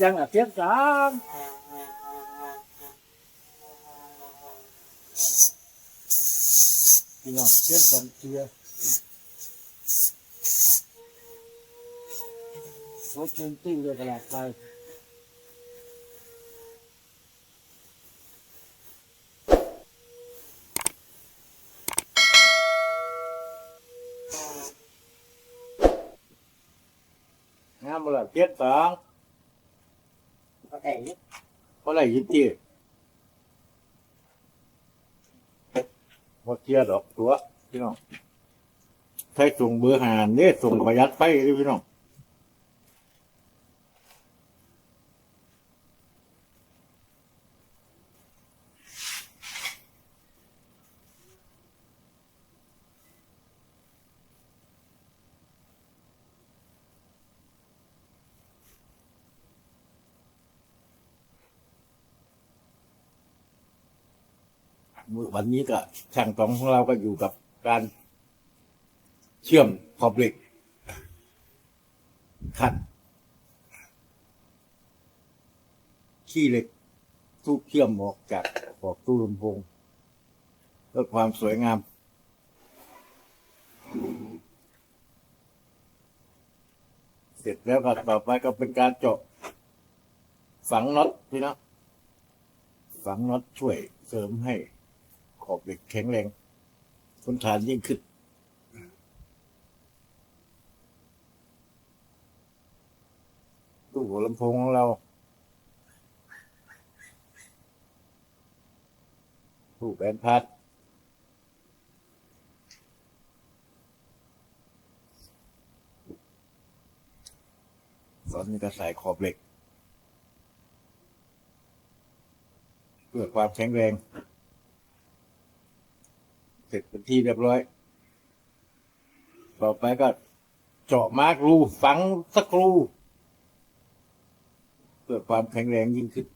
จังอะเสียงสามพี่น้องเสียง เพราะอะไรยินดีว่าเทียดอกตัวพี่น้องใช้ส่งเบอร์หานเนี่ยส่งประหยัดไปเลยพี่น้อง วันนี้ก็ช่างตองของเราก็อยู่กับการเชื่อมขอบเหล็กขัดขี้เหล็กทุกเชื่อมออกจากขอบตู้ลำโพงเพื่อความสวยงาม เสร็จแล้วก็ต่อไปก็เป็นการเจาะฝังน็อตพี่นะฝังน็อตช่วยเสริมให้ ขอบเหล็กแข็งแรงทนทานยิ่งขึ้นตู้หัวลำโพงของเราตู้แบนพัดตอนนี้ก็ใส่ขอบเหล็ก เพื่อความแข็งแรง ที่เรียบร้อย ต่อไปก็เจาะมาร์กรู ฝังสักรูเพื่อความแข็งแรงยิ่งขึ้น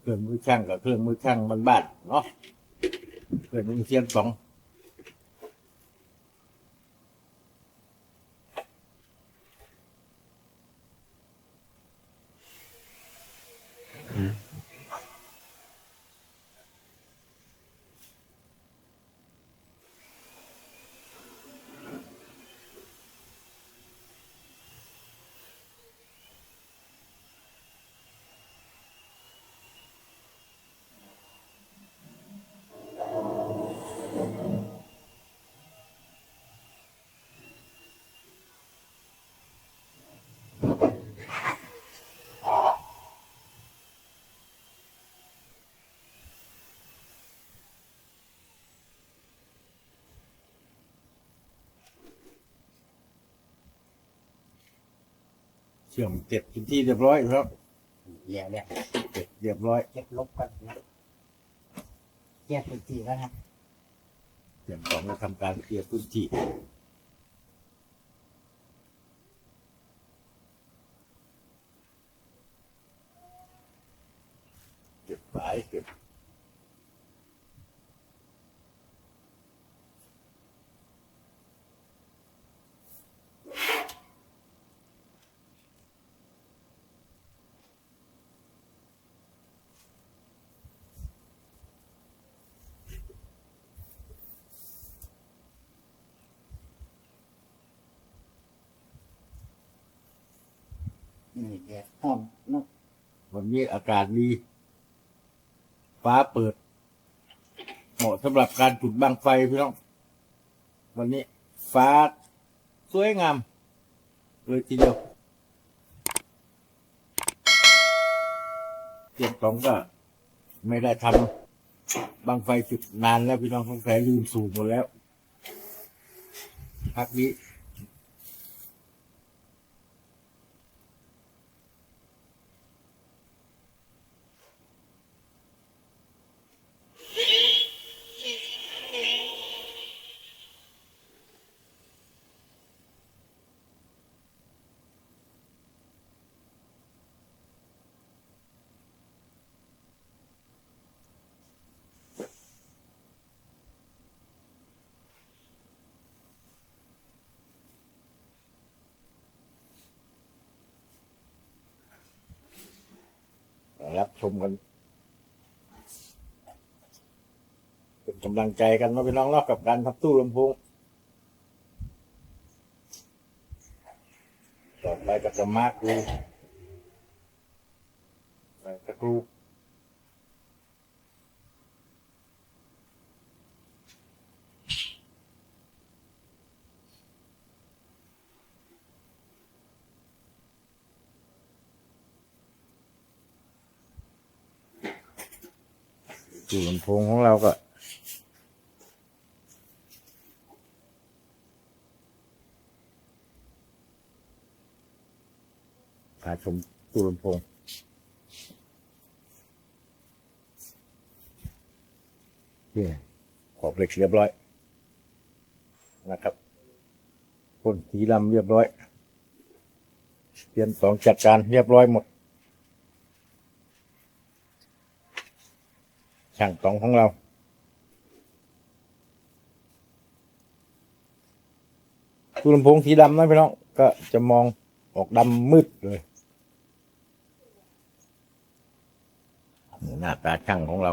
เครื่องมือช่างกับเครื่องมือช่างมันบ้านๆเนาะเครื่องมือเสียงสอง ชื่อมเสร็จเป็นที่เรียบร้อยครับแย่เนี่ยเสร็จเรียบร้อยเก็บลบกันนะแยกเป็นทีแล้วนะเสียงสองจะทำการเคลียร์พื้นที่เก็บสายเก็บ นี่แย่ห้องเนาะวันนี้อากาศดี ฟ้าเปิด เหมาะสำหรับการจุดบังไฟพี่น้อง วันนี้ ฟ้าสวยงามเลยทีเดียวเจ็บสองก็ ไม่ได้ทำบังไฟจุดนานแล้วพี่น้องสงสัยลืมสูบหมดแล้วพักนี้ เรับชมกัน เป็นกำลังใจกันมาเป็นน้องรอบกับการทำตู้ลำโพงต่อไปก็จะมาร์กดูใส่ตะกรู ตู้ลำโพงของเราก็ พาชมตู้ลำโพงเนี่ยขอบเหล็กเรียบร้อย นะครับพ่นสีดำเรียบร้อยเปลี่ยนสองจัดการเรียบร้อยหมด ช่างตองของเราตู้ลำโพงสีดำนะพี่น้องก็จะมองออกดำมืดเลยหน้าตาช่างของเรา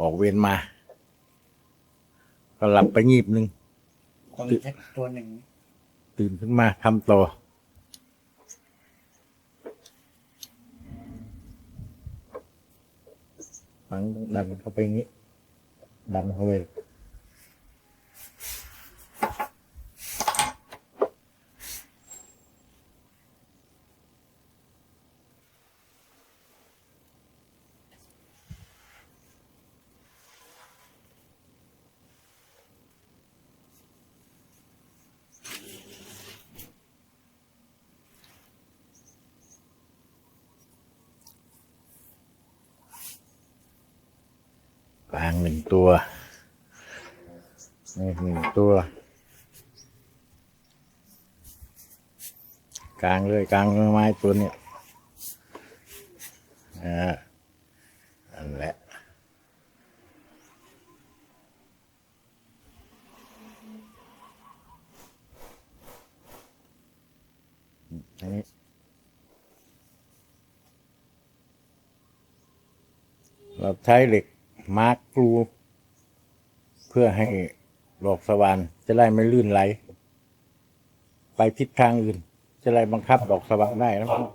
ออกเวรมา ก็หลับไปงีบหนึ่งต้องแค่ตัวหนึ่ง ตื่นขึ้นมาทำต่อ ฟังดันเข้าไปอย่าาไปกลางหนึ่งตัวนี่หนึ่งตัว กลางเลยกลางไม้ตัวเนี้ยอ่าอันแหละนี้เราใช้เหล็ก มาร์กกรูเพื่อให้หลอกสว่านจะได้ไม่ลื่นไหล ไปทิศทางอื่น จะได้บังคับดอกสว่านได้นะครับ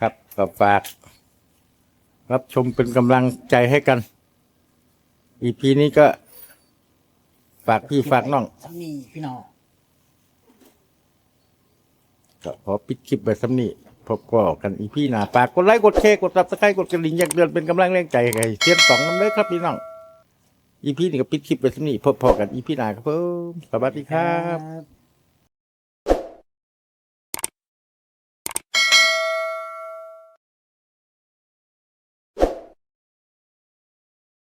ครับฝาก รับชมเป็นกำลังใจให้กัน อีพีนี้ก็ฝากพี่ฝากน้อง สามีพี่น้อง ก็ขอปิดคลิปไปสำนีพบกันอีพี่หนาฝากกดไลค์กดแชร์กดซับสไครต์กดกระดิ่งอยากเดือนเป็นกำลังแรงใจให้เทียนสองน้ำเลยครับพี่น้องอีพี่นี่ก็ปิดคลิปไปสำนีพบกันอีพี่หนาครับผมสวัสดีครับ